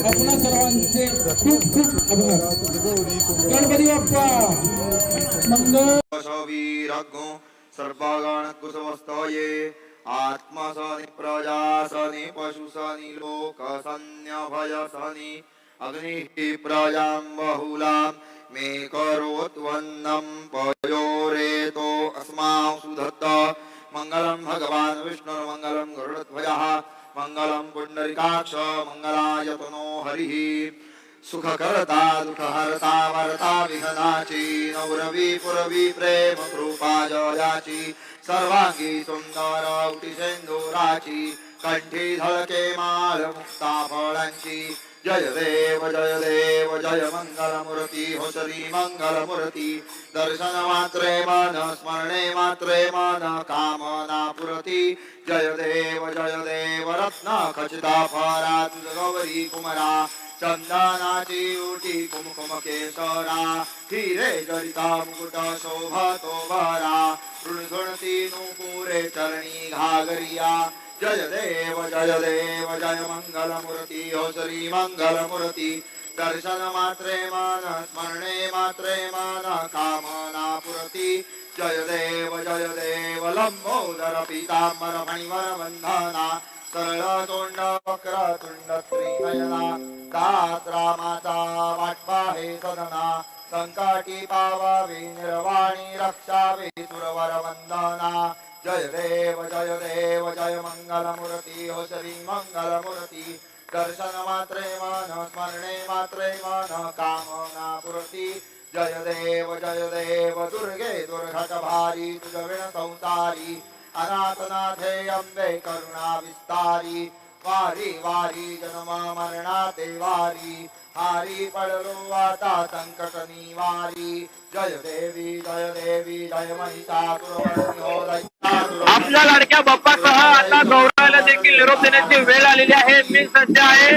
आपणा सर्वांचे खूप खूप आभार गणपती बाप्पा मंगळ लोक सन्या कुसमस्तये आत्मसनि प्रजासनि पशुसनि लोकसन्यभयसनि अग्निः प्रजां बहुलां मे करोत्वन्नं पयोरेतो अस्मां सुधत्त। मङ्गलं भगवान् विष्णुर्मङ्गलं गरुडध्वजः मङ्गलं पुण्डरिकाक्ष मङ्गलायतनो हरिः। सुखकरता दुःखहरता वरता विघ्नाची नौरवी पुरवी प्रेम कृपा जयाची। सर्वांगी सुंदर उटी कण्ठी कंठी झळके माळ मुक्ता फळांची। जय देव जय देव। देव जय मङ्गलमूर्ति हो मङ्गलमूर्ति दर्शन मात्रे मान स्मरणे मात्रे मान कामना पुरति। जय देव जय देव रत्न खचिता फरा गौरी कुमरा। चंदनाची उटी कुमकुम केसरा। हिरे जरिता मुकुट शोभतो भरा ऋणगणती नुपुरे चरणी घागरिया। जय देव जय देव जय मङ्गलमूर्ति हो श्री मङ्गलमूर्ति दर्शन मात्रे मान स्मरणे मात्रे मान कामना पुरती। जय देव जय देव लंबोदर पीतांबर मणिवर वंदना। सरळ तोंड वक्र तुंड त्रिनयना। दात्रा माता वाटपा हे सदना। संकाटी पावावी निर्वाणी रक्षावी सुरवर वंदना। जय देव जय देव जय मंगलमूर्ती हो श्री मंगलमूर्ती। दर्शन मात्रे मन स्मरणे मात्रे मन कामना पुरती जय देव जय देव दुर्गे दुर्घट भारी तुझविण संसारी। अनाथनाथे अंबे करुणा विस्तारी। वारी वारी जन्म मरणा ते वारी हारी पडलो आता संकट निवारी। जय देवी जय देवी जय महिषासुरमर्दिनी हो दैत्यासुर आपल्या लाडक्या बाप्पासह आता गौरवाला देखील निरोप देण्याची वेळ आलेली आहे. मी सज्ज आहे.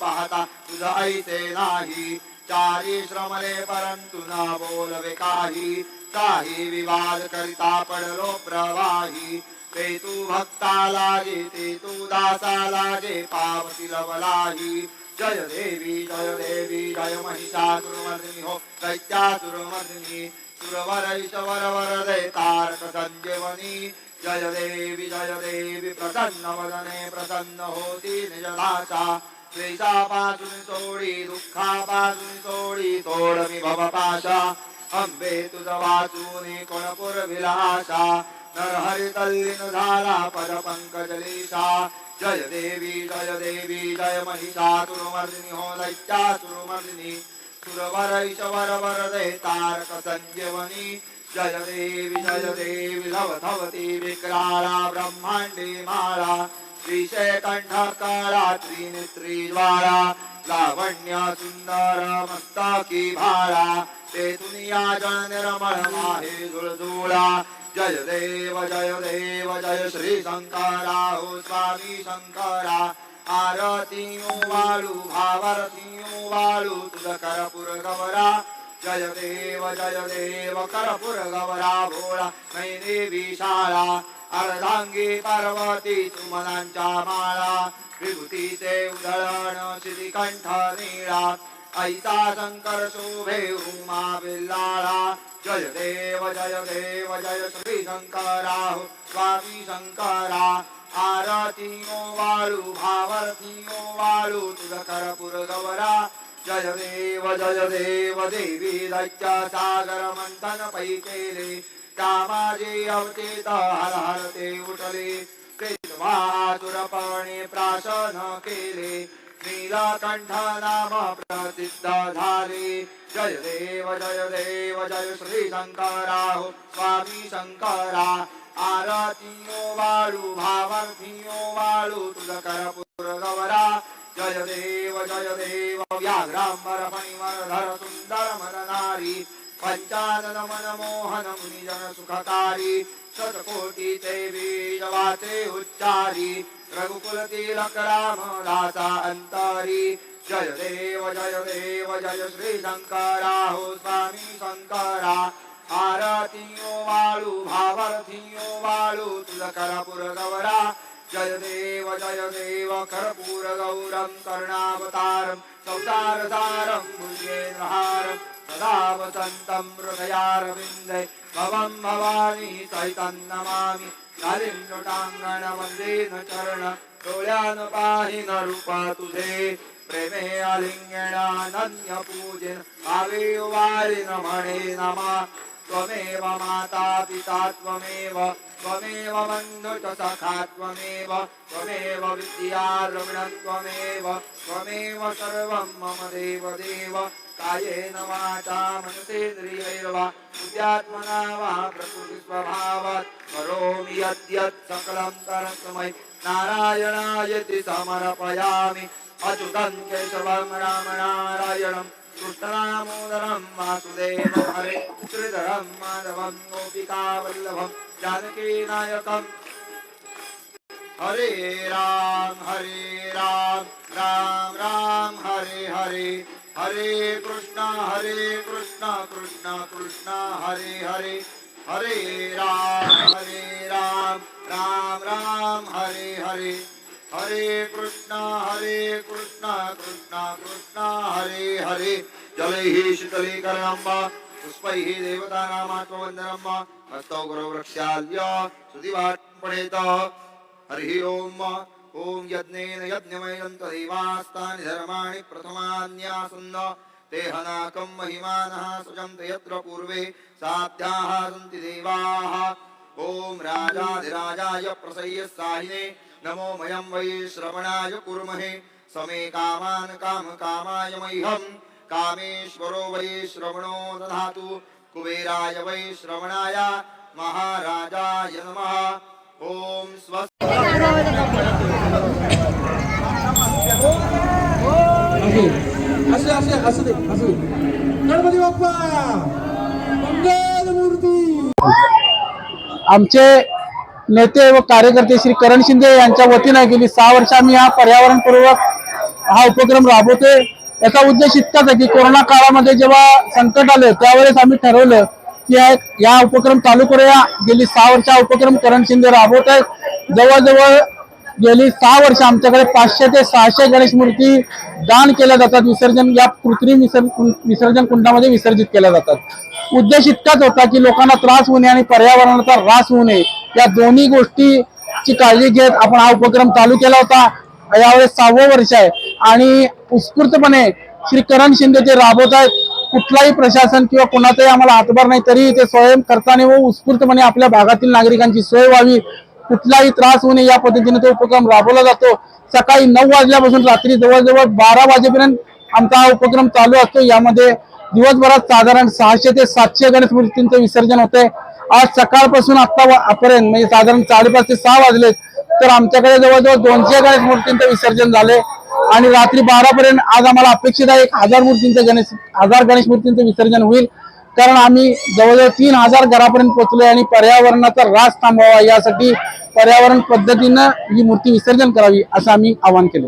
पाहता तुझ ऐसे नाही चारी श्रमले परंतु ना बोलवे काही काही विवाद करिता पडलो प्रवाही ते तू भक्ता लागे ते तू दासा लागे पावती लवलाही जय देवी जय देवी जय महिषासुरमर्दिनी हो दैत्यासुरमर्दिनी सुरवरैत ईश्वर वरदे जय देवी जय देवी प्रसन्न वदने प्रसन्न होती निजदाचा क्लेशापासून सोडी दुःखापासून सोडी सोड मी भवपाशा। अंबे तुझ वाचून कोण पुरविलाशा नरहरी तल्लीन झाला पद पंकजलीशा जय देवी जय देवी जय महिषा महिषासुरमर्दिनी हो दैत्या दैत्यासुरमर्दिनी सुरवर ईश्वर वरदे तारक संजीवनी जय देवी जय देवी लवधवती विक्राळा ब्रह्मांडी माला। श्रीशे कंठ काळा त्रिनेत्री ज्वाळा लावण्य सुंदर मस्तकी भाळा ते दुनिया जन निर्मळ माहे जुळजुळा जय देव जय देव जय श्री शङ्करा हो स्वामी शङ्करा आरतियो वाळू भावरतियो वाळू तुझ करपुर गवरा. जय देव जय देव करपुर गवरा भोळा. मै देवी शाळा अर्धांगी पार्वती सुमनांच्या माळा. विभूतीचे उधळण श्रीकंठ निळा. ऐसा शंकर शोभे उमा बिल्लाळा. जय देव जय देव जय श्री शंकरा. हो, स्वामी शंकरा. आरती ओ वाळू भावारती ओ वाळू तुझ करपुर गवरा. जय देव जय देव देवी दैत्य सागर मंथन पै केले कामाजे अवचेत हर हर ते उठले। ते तुरपणे प्राशन केले। नीलाकंठ नाम प्रसिद्ध झाले। जय देव जय देव जय श्री शंकरा हो स्वामी शंकरा। आरती ओ वाळू भावार्थी ओ वाळू तुझ करपुर देव जय देव व्याघ्रांबर फणिवर धर सुंदर मदनारी पंचानन मुनिजन सुखकारी शतकोटी ते बीजवाचे उच्चारी रघुकुल राम दासा अंतरी जय देव जय देव जय श्री शंकरा हो स्वामी शंकरा आरतीयो वाळू भावारतीयो वाळू तुझ करपुर जय देव जय देव करपूर गौरम करुणावतारम संसार सारम सदा वसन्तं हृदयारविन्दे भवं भवानी सहितं नमामि। कालिन्दटाङ्गण वन्देन चरण डोळ्यान पाहि न रूपा तुझे प्रेमे अलिङ्गणानन्य भावे वारि न म्हणे नमा। त्वमेव माता पिता त्वमेव त्वमेव बन्धु च सखा त्वमेव त्वमेव विद्यारमण त्वमेव त्वमेव सर्वं मम देव देव कायेन वाचा मनसेन्द्रियैर्वा बुद्ध्यात्मना वा प्रकृतिस्वभावात्। करोमि यद्यत् सकलं करस्मै नारायणायति समर्पयामि। अच्युतं केशवं राम नारायणं कृष्णदामोदरं वासुदेव हरे श्रीधरं माधवं गोपिकावल्लभं जानकीनायकम् हरे राम हरे राम राम राम हरे हरे। हरे कृष्ण हरे कृष्ण कृष्ण कृष्ण हरे हरे। हरे राम हरे राम राम राम हरे हरे। हरे कृष्ण हरे कृष्ण कृष्णा कृष्ण हरे हरे। जलैः शीतलीकरणं वा पुष्पैः देवतानामात्मवन्दनम् हस्तौ हस्तौ गुरवृक्षाल्य सुदिवाट्पणेत हरिः ओम् ॐ यज्ञेन यज्ञमयं तदेवास्तानि धर्माणि प्रथमान्यासन्न ते हनाकं महिमानः सुजन्त यत्र पूर्वे। साध्याः सन्ति देवाः। ॐ राजाधिराजाय प्रसह्य साहिने। नमो मयं वै श्रवणाय कुर्महे। समे कामान् कामकामाय मह्यं कामेश्वरो वै श्रवणो दधातु। कुबेराय वै श्रवणाय महाराजाय नमः। ॐ स्वस्ति असे असे असे असू दे असू दे गणपती बाप्पा मंगल मूर्ती आमचे नेते व कार्यकर्ते श्री करण शिंदे यांच्या वतीनं गेली सहा वर्ष आम्ही हा पर्यावरणपूर्वक हा उपक्रम राबवतोय. याचा उद्देश इतकाच आहे की कोरोना काळामध्ये जेव्हा संकट आलं त्यावेळेस आम्ही ठरवलं की या उपक्रम चालू करूया. गेली सहा वर्ष हा उपक्रम करण शिंदे राबवत आहेत. जवळजवळ गेली सहा वर्ष आमच्याकडे पाचशे ते सहाशे गणेश मूर्ती दान केल्या जातात. विसर्जन या कृत्रिम विसर्जन विसर्जन कुंडामध्ये विसर्जित केल्या जातात. उद्देश इतकाच होता की लोकांना त्रास होऊ नये आणि पर्यावरणाचा ऱ्हास होऊ नये. या दोन्ही गोष्टीची काळजी घेत आपण हा उपक्रम चालू केला होता. यावेळेस सहावं वर्ष आहे. आणि उत्स्फूर्तपणे श्री करण शिंदे ते राबवत आहेत कुठलाही प्रशासन किंवा कोणाचाही आम्हाला हातभार नाही तरी ते स्वयं खर्चाने व उत्स्फूर्तपणे आपल्या भागातील नागरिकांची सोय व्हावी. कुठलाही त्रास होऊ नये या पद्धतीने तो उपक्रम राबवला जातो. सकाळी नऊ वाजल्यापासून रात्री जवळजवळ बारा वाजेपर्यंत आमचा हा उपक्रम चालू असतो. यामध्ये दिवसभरात साधारण सहाशे ते सातशे गणेश मूर्तींचं विसर्जन होते आज सकाळपासून आत्तापर्यंत म्हणजे साधारण साडेपाच ते सहा वाजलेत. तर आमच्याकडे जवळजवळ दोनशे गणेश मूर्तींचं विसर्जन झाले आणि रात्री बारा पर्यंत आज आम्हाला अपेक्षित आहे एक हजार मूर्तींचं गणेश हजार गणेश मूर्तींचं विसर्जन होईल. कारण आम्ही जवळजवळ तीन हजार घरापर्यंत पोहोचलोय आणि पर्यावरणाचा ऱ्हास थांबवावा यासाठी पर्यावरण पद्धतीनं ही मूर्ती विसर्जन करावी असं आम्ही आवाहन केलं